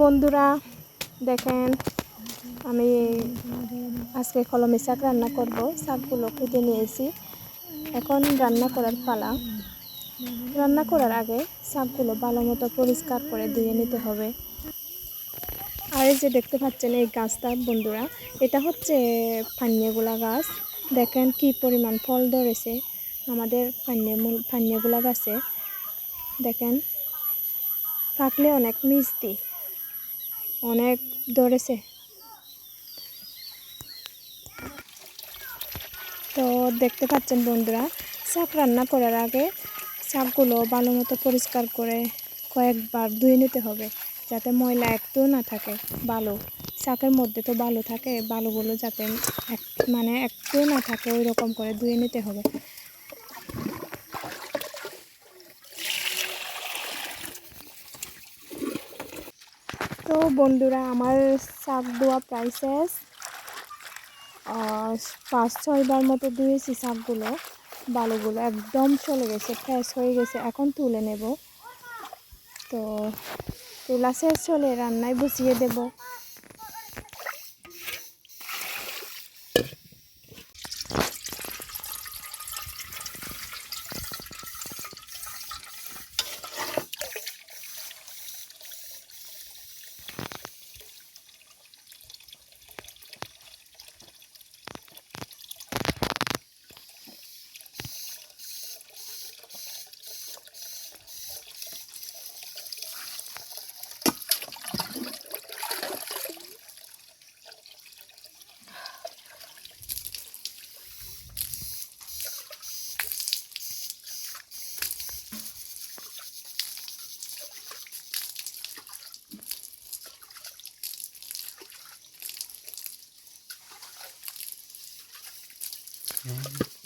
বন্ধুরা, দেখেন, আমি আজকে কলমি শাক রান্না করব। শাকগুলো কেটে নিয়েছি। এখন রান্না করার পালা। রান্না করার আগে শাকগুলো ভালো মতো পরিষ্কার করে ধুয়ে নিতে হবে। আর এই যে দেখতে পাচ্ছেন এই গাছটা, বন্ধুরা, এটা হচ্ছে পান্নিয়াগুলা গাছ। দেখেন কি পরিমাণ ফল ধরেছে আমাদের পান্নিয়া পান্নিয়াগুলা গাছে। দেখেন পাকলে অনেক মিষ্টি। অনেক ধরেছে। তো দেখতে পাচ্ছেন বন্ধুরা, শাক রান্না করার আগে শাকগুলো ভালো মতো পরিষ্কার করে কয়েকবার ধুয়ে নিতে হবে, যাতে ময়লা একটুও না থাকে বালু শাকের মধ্যে তো বালু থাকে বালুগুলো যাতে এক মানে একটুও না থাকে ওই রকম করে ধুয়ে নিতে হবে। তো বন্ধুরা, আমার শাক ধোয়া প্রাইসেস পাঁচ ছয়বার মতো ধুয়েছি শাকগুলো বালুগুলো একদম চলে গেছে ফ্রেশ হয়ে গেছে, এখন তুলে নেব। তো তোলা শেষ চলে রান্নায় বসিয়ে দেব। Yeah.